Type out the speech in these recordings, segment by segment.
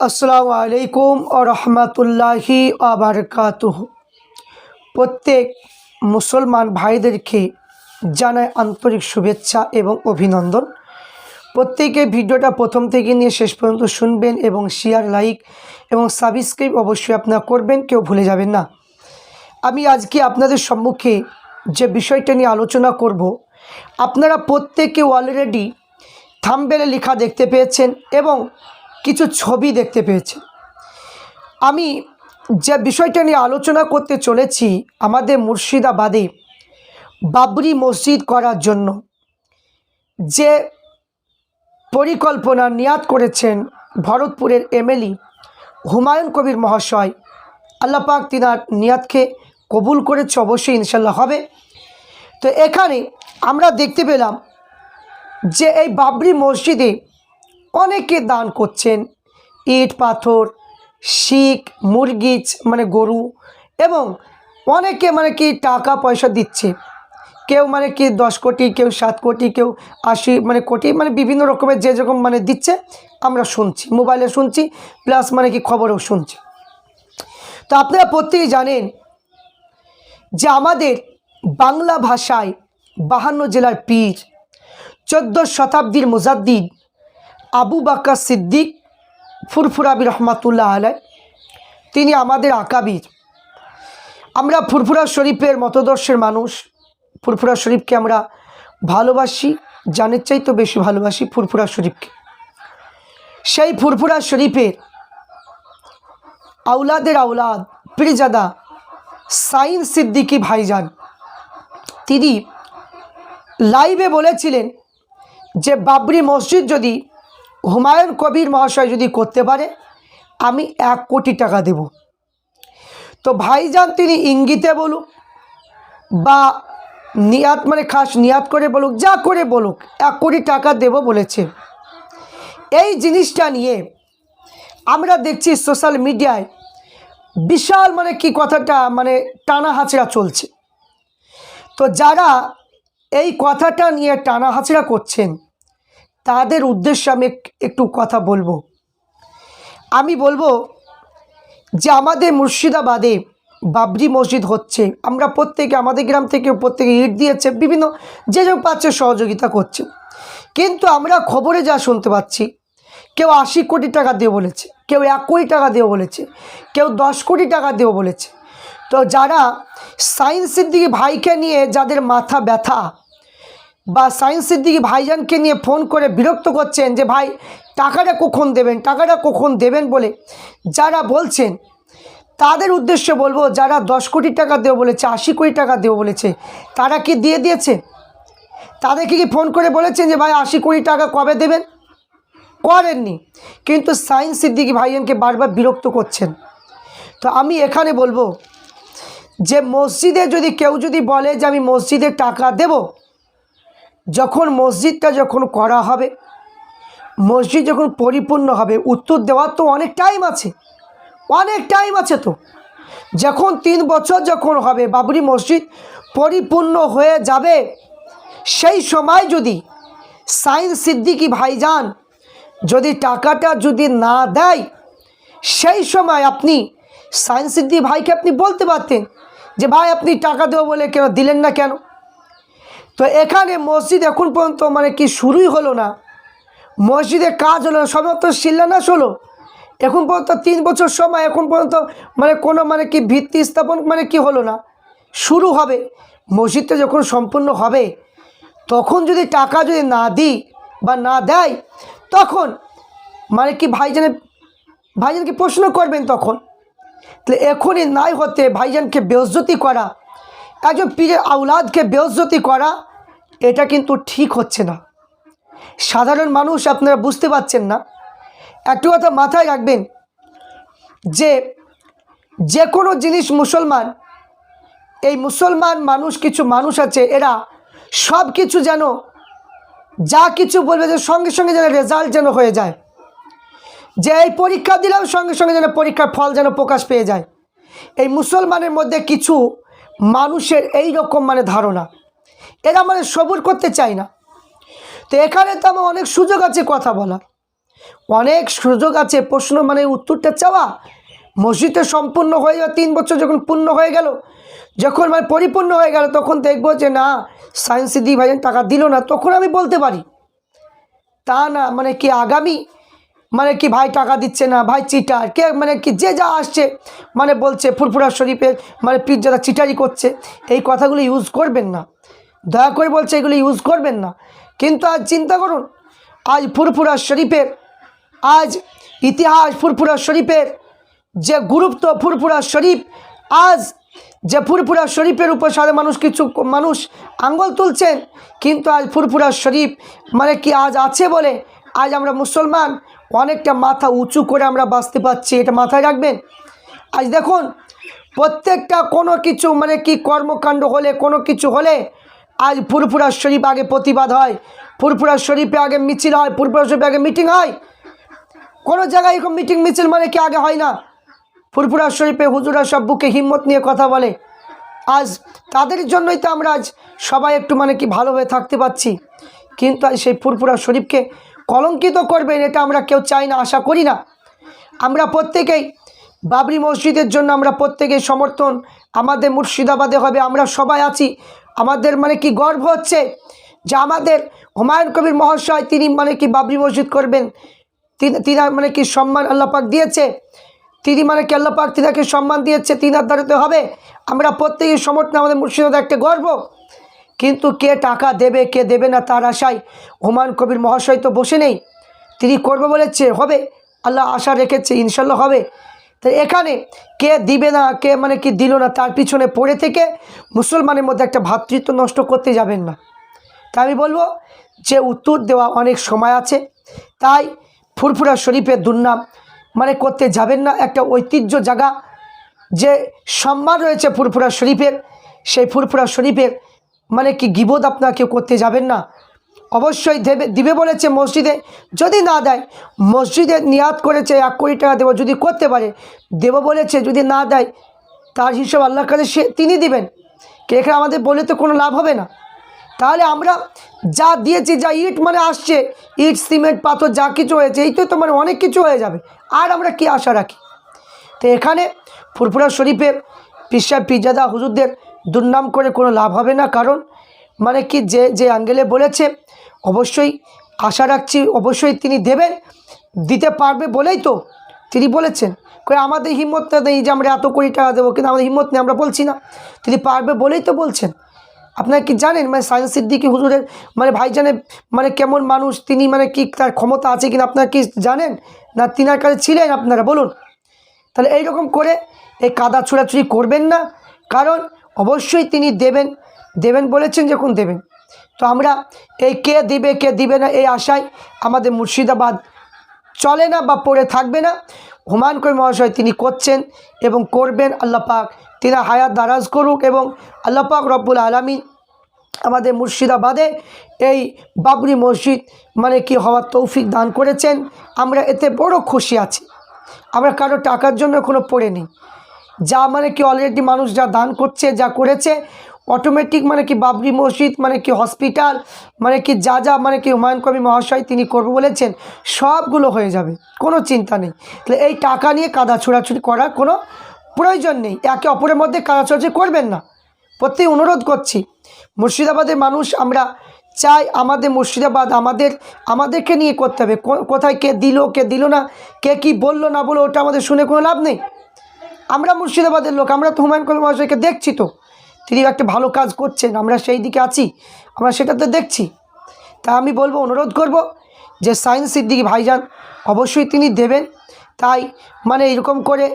আসসালামু আলাইকুম ও রহমতুল্লাহি আবরকাতুহ প্রত্যেক মুসলমান ভাইদেরকে জানায় আন্তরিক শুভেচ্ছা এবং অভিনন্দন। প্রত্যেকে ভিডিওটা প্রথম থেকে নিয়ে শেষ পর্যন্ত শুনবেন এবং শেয়ার লাইক এবং সাবস্ক্রাইব অবশ্যই আপনারা করবেন, কেউ ভুলে যাবেন না। আমি আজকে আপনাদের সম্মুখে যে বিষয়টা নিয়ে আলোচনা করব, আপনারা প্রত্যেকে অলরেডি থাম্বেলে লেখা দেখতে পেয়েছেন এবং কিছু ছবি দেখতে পেয়েছেন আমি যে বিষয়টা নিয়ে আলোচনা করতে চলেছি আমাদের মুর্শিদাবাদে বাবরি মসজিদ করার জন্য, যে পরিকল্পনা নিয়াদ করেছেন ভরতপুরের এমএলই হুমায়ুন কবির মহাশয় আল্লাপাক তিনার নিয়াদকে কবুল করেছে, অবশ্যই ইনশাল্লাহ হবে। তো এখানে আমরা দেখতে পেলাম যে এই বাবরি মসজিদে অনেকে দান করছেন। ইট, পাথর, শিখ, মুরগি মানে গরু এবং অনেকে মানে কি টাকা পয়সা দিচ্ছে। কেউ মানে কি দশ কোটি, কেউ সাত কোটি, কেউ আশি মানে কোটি মানে বিভিন্ন রকমের যে রকম মানে দিচ্ছে, আমরা শুনছি, মোবাইলে শুনছি, প্লাস মানে কি খবরেও শুনছি। তো আপনারা প্রত্যেকেই জানেন যে আমাদের বাংলা ভাষায় বাহান্ন জেলার পীর, চোদ্দ শতাব্দীর মুজাদ্দিদ আবু বাক্কা সিদ্দিক ফুরফুরাবি রহমাতুল্লাহ আলাই তিনি আমাদের আকাবির। আমরা ফুরফুরা শরীফের মতদর্শের মানুষ। ফুরফুরা শরীফকে আমরা ভালোবাসি, জানের চাইতে বেশি ভালোবাসি ফুরফুরা শরীফকে। সেই ফুরফুরা শরীফের আউলাদের আউলাদ, পীরজাদা সাইন সিদ্দিকি ভাইজান, তিনি লাইভে বলেছিলেন যে বাবরি মসজিদ যদি হুমায়ুন কবির মহাশয় যদি করতে পারে, আমি এক কোটি টাকা দেব। তো ভাইজান তিনি ইঙ্গিতে বলুক বা নিয়াত মানে খাস নিয়াত করে বলুক, যা করে বলুক, এক কোটি টাকা দেব বলেছে। এই জিনিসটা নিয়ে আমরা দেখছি সোশ্যাল মিডিয়ায় বিশাল মানে কি কথাটা মানে টানা হাঁচড়া চলছে। তো যারা এই কথাটা নিয়ে টানা হাঁচড়া করছেন তাদের উদ্দেশ্যে আমি একটু কথা বলব। আমি বলব যে আমাদের মুর্শিদাবাদে বাবরি মসজিদ হচ্ছে। আমরা প্রত্যেকে, আমাদের গ্রাম থেকে প্রত্যেকে ইট দিয়েছে, বিভিন্ন যে যে পাচ্ছে সহযোগিতা করছে। কিন্তু আমরা খবরে যা শুনতে পাচ্ছি, কেউ আশি কোটি টাকা দিয়ে বলেছে, কেউ এক কোটি টাকা দিয়ে বলেছে, কেউ দশ কোটি টাকা দিয়ে বলেছে। তো যারা সায়েন্স সিদ্দিকি ভাইকে নিয়ে যাদের মাথা ব্যথা বা সায়েন্স সিদ্দিকি ভাইজানকে নিয়ে ফোন করে বিরক্ত করছেন যে, ভাই, টাকাটা কখন দেবেন? টাকাটা কখন দেবেন? বলে যারা বলছেন, তাদের উদ্দেশ্যে বলব, যারা দশ কোটি টাকা দেবো বলেছে, আশি কোটি টাকা দেবো বলেছে, তারা কি দিয়ে দিয়েছে? তাদেরকে কি ফোন করে বলেছেন যে, ভাই, আশি কোটি টাকা কবে দেবেন? করেননি। কিন্তু সায়েন্স সিদ্দিকি ভাইজানকে বারবার বিরক্ত করছেন। তো আমি এখানে বলব যে, মসজিদে যদি কেউ যদি বলে যে, আমি মসজিদে টাকা দেব যখন মসজিদটা যখন করা হবে, মসজিদ যখন পরিপূর্ণ হবে, উত্তর দেওয়ার তো অনেক টাইম আছে। অনেক টাইম আছে তো। যখন তিন বছর যখন হবে, বাবরি মসজিদ পরিপূর্ণ হয়ে যাবে, সেই সময় যদি সাইন সিদ্দিকি ভাইজান যদি টাকাটা যদি না দেয়, সেই সময় আপনি সায়েন্স সিদ্দি ভাইকে আপনি বলতে পারতেন যে, ভাই, আপনি টাকা দেবো বলে কেন দিলেন না কেন? তো এখানে মসজিদ এখন পর্যন্ত মানে কি শুরুই হলো না। মসজিদে কাজ হলো না সবেমাত্র শিলান্যাস হলো। এখন পর্যন্ত তিন বছর সময়, এখন পর্যন্ত মানে কোনো মানে কি ভিত্তি স্থাপন মানে কি হলো না। শুরু হবে। মসজিদটা যখন সম্পূর্ণ হবে, তখন যদি টাকা যদি না দিই বা না দেয়, তখন মানে কি ভাইজানের ভাইজানকে প্রশ্ন করবেন তখন। তাহলে এখনই নাই হতে ভাইজানকে বেজ্জতি করা, একজন পীরের আউলাদকে বেজ্জতি করা এটা কিন্তু ঠিক হচ্ছে না। সাধারণ মানুষ আপনারা বুঝতে পারছেন না। একটু কথা মাথায় রাখবেন যে যে কোনো জিনিস মুসলমান, এই মুসলমান মানুষ কিছু মানুষ আছে, এরা সব কিছু যেন, যা কিছু বলবে যে সঙ্গে সঙ্গে যেন রেজাল্ট যেন হয়ে যায়। যে এই পরীক্ষা দিলাম সঙ্গে সঙ্গে যেন পরীক্ষার ফল যেন প্রকাশ পেয়ে যায়। এই মুসলমানের মধ্যে কিছু মানুষের এই রকম মানে ধারণা। এরা মানে সবুর করতে চায় না। তো এখানে তো আমার অনেক সুযোগ আছে কথা বলা অনেক সুযোগ আছে প্রশ্ন মানে উত্তরটা চাওয়া। মসজিদে সম্পূর্ণ হয়ে যাওয়া তিন বছর যখন পূর্ণ হয়ে গেল, যখন মানে পরিপূর্ণ হয়ে গেল, তখন দেখব যে না সায়েন্স সিদ্ধি ভাই টাকা দিল না, তখন আমি বলতে পারি। তা না মানে কি আগামী মানে কি ভাই টাকা দিচ্ছে না, ভাই চিটার কে মানে কি যে যা আসছে মানে বলছে ফুরফুরা শরীফের মানে পিজ্জাটা চিটারি করছে, এই কথাগুলো ইউজ করবেন না। দয়া করে বলছে এগুলো ইউজ করবেন না। কিন্তু আজ চিন্তা করুন, আজ ফুরফুরা শরীফের, আজ ইতিহাস ফুরফুরা শরীফের যে গুরুত্ব ফুরফুরা শরীফ, আজ যে ফুরফুরা শরীফের উপর সারা মানুষ কিছু মানুষ আঙ্গল তুলছেন, কিন্তু আজ ফুরফুরা শরীফ মানে কি আজ আছে বলে আজ আমরা মুসলমান, অনেকটা মাথা উঁচু করে আমরা বাঁচতে পারছি, এটা মাথায় রাখবেন। আজ দেখুন, প্রত্যেকটা কোনো কিছু মানে কি কর্মকাণ্ড হলে, কোনো কিছু হলে আজ ফুরফুরা শরীফ আগে প্রতিবাদ হয়। ফুরফুরা শরীফে আগে মিছিল হয়, ফুরফুরা শরীফে আগে মিটিং হয়। কোনো জায়গায় এরকম মিটিং মিছিল মানে কি আগে হয় না? ফুরফুরা শরীফে হুজুরা সব বুকে হিম্মত নিয়ে কথা বলে। আজ তাদের জন্যই তো আমরা আজ সবাই একটু মানে কি ভালোভাবে থাকতে পারছি। কিন্তু আজ সেই ফুরফুরা শরীফকে কলঙ্কিত করবেন এটা আমরা কেউ চাই না, আশা করি না। আমরা প্রত্যেকেই বাবরি মসজিদের জন্য আমরা প্রত্যেকেই সমর্থন। আমাদের মুর্শিদাবাদে হবে, আমরা সবাই আছি। আমাদের মানে কি গর্ব হচ্ছে যে আমাদের হুমায়ুন কবির মহাশয় তিনি মানে কি বাবরি মসজিদ করবেন। তিনি মানে কি সম্মান আল্লাপাক দিয়েছে। তিনি মানে কি আল্লাপাক তিনাকে সম্মান দিয়েছে, তিনার দ্বারাতে হবে। আমরা প্রত্যেকেই সমর্থন, আমাদের মুর্শিদাবাদ একটা গর্ব। কিন্তু কে টাকা দেবে, কে দেবে না তার আশায় হুমায়ুন কবির মহাশয় তো বসে নেই। তিনি করবে বলেছে, হবে। আল্লাহ আশা রেখেছে, ইনশাল্লাহ হবে। তো এখানে কে দিবে না, কে মানে কি দিল না, তার পিছনে পড়ে থেকে মুসলমানের মধ্যে একটা ভ্রাতৃত্ব নষ্ট করতে যাবেন না। তা আমি বলব যে উত্তর দেওয়া অনেক সময় আছে, তাই ফুরফুরা শরীফের দুর্নাম মানে করতে যাবেন না। একটা ঐতিহ্য জায়গা যে সম্মান রয়েছে ফুরফুরা শরীফের, সেই ফুরফুরা শরীফের মানে কি গিবোধ আপনারা কেউ করতে যাবেন না। অবশ্যই দেবে, দিবে বলেছে মসজিদে। যদি না দেয়, মসজিদে নিয়াত করেছে, এক কোটি টাকা দেবো, যদি করতে পারে, দেব বলেছে, যদি না দেয়, তার হিসাব আল্লাহর কাছে সে, তিনি দিবেন। এখানে আমাদের বলে তো কোনো লাভ হবে না। তাহলে আমরা যা দিয়েছি, যা ইট মানে আসছে, ইট, সিমেন্ট, পাথর, যা কিছু হয়েছে, এই তো তো মানে অনেক কিছু হয়ে যাবে। আর আমরা কি আশা রাখি? তো এখানে ফুরফুরা শরীফের পিসাব পিজাদা হুজুরদের দুর্নাম করে কোনো লাভ হবে না, কারণ মানে কি যে যে অ্যাঙ্গেলে বলেছে, অবশ্যই আশা রাখছি অবশ্যই তিনি দেবেন, দিতে পারবে বলেই তো তিনি বলেছেন। কই আমাদের হিম্মতটা নেই যে আমরা এত কোটি টাকা দেবো, কিন্তু আমাদের হিম্মত নেই আমরা বলছি না। তিনি পারবে বলেই তো বলছেন। আপনারা কি জানেন মানে সায়েন্স সিদ্দিকি হুজুরের মানে ভাইজানের মানে কেমন মানুষ, তিনি মানে কি তার ক্ষমতা আছে কিনা আপনারা কি জানেন? না তিনার কাছে ছিলেন আপনারা, বলুন। তাহলে এইরকম করে এই কাদা ছোড়াছুড়ি করবেন না, কারণ অবশ্যই তিনি দেবেন। দেবেন বলেছেন যখন দেবেন। তো আমরা এই কে দিবে কে দিবে না এই আশায় আমাদের মুর্শিদাবাদ চলে না বা পড়ে থাকবে না। হুমায়ুন কবির মহাশয় তিনি করছেন এবং করবেন, আল্লাহ পাক তিনি হায়াত দারাজ করুক এবং আল্লাহ পাক রব্বুল আলমিন আমাদের মুর্শিদাবাদে এই বাবরি মসজিদ মানে কি হওয়ার তৌফিক দান করেছেন। আমরা এতে বড় খুশি আছি। আমরা কারও টাকার জন্য কোনো পড়ে নেই। যা মানে কি অলরেডি মানুষ যা দান করছে, যা করেছে অটোমেটিক মানে কি বাবরি মসজিদ মানে কি হসপিটাল মানে কি যা যা মানে কি হুমায়ুন কবি মহাশয় তিনি করব বলেছেন, সবগুলো হয়ে যাবে, কোনো চিন্তা নেই। তাহলে এই টাকা নিয়ে কাদা ছোড়াছুড়ি করার কোনো প্রয়োজন নেই। একে অপরের মধ্যে কাদা ছোড়াছুড়ি করবেন না। প্রত্যেক অনুরোধ করছি, মুর্শিদাবাদের মানুষ আমরা চাই আমাদের মুর্শিদাবাদ আমাদের, আমাদেরকে নিয়ে করতে হবে। কোথায় কে দিল কে দিল না, কে কি বলল, না বলল, ওটা আমাদের শুনে কোনো লাভ নেই। আমরা মুর্শিদাবাদের লোক, আমরা তো হুমায়ুন কবির মহাশয়কে দেখছি তো। তিনি একটা ভালো কাজ করছেন, আমরা সেই দিকে আছি, আমরা সেটা তো দেখছি। তা আমি বলব, অনুরোধ করব যে সায়েন্স সিদ্দিকি ভাইজান অবশ্যই তিনি দেবেন। তাই মানে এরকম করে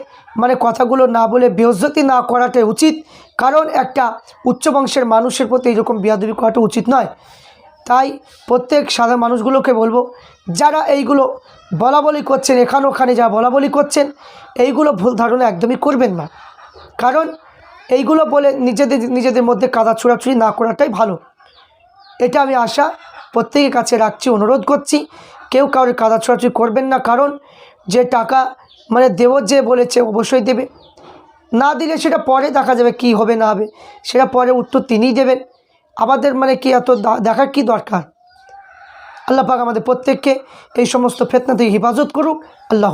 মানে কথাগুলো না বলে বেহজতি না করাটাই উচিত, কারণ একটা উচ্চ বংশের মানুষের প্রতি এরকম বিয়াদবি করাটা উচিত নয়। তাই প্রত্যেক সাধারণ মানুষগুলোকে বলব, যারা এইগুলো বলা বলি করছেন, এখানে ওখানে যা বলা বলি করছেন, এইগুলো ভুল ধারণা একদমই করবেন না। কারণ এইগুলো বলে নিজেদের নিজেদের মধ্যে কাদা ছোড়াছুড়ি না করাটাই ভালো। এটা আমি আশা প্রত্যেকের কাছে রাখছি, অনুরোধ করছি, কেউ কারোর কাদা ছোড়াছুড়ি করবেন না, কারণ যে টাকা মানে দেব যে বলেছে অবশ্যই দেবে। না দিলে সেটা পরে দেখা যাবে কি হবে, না হবে, সেটা পরে উত্তর তিনিই দেবেন। আমাদের মানে কি এত দেখার কি দরকার? আল্লাহ পাক আমাদের প্রত্যেককে এই সমস্ত ফেতনা থেকে হেফাজত করুক। আল্লাহ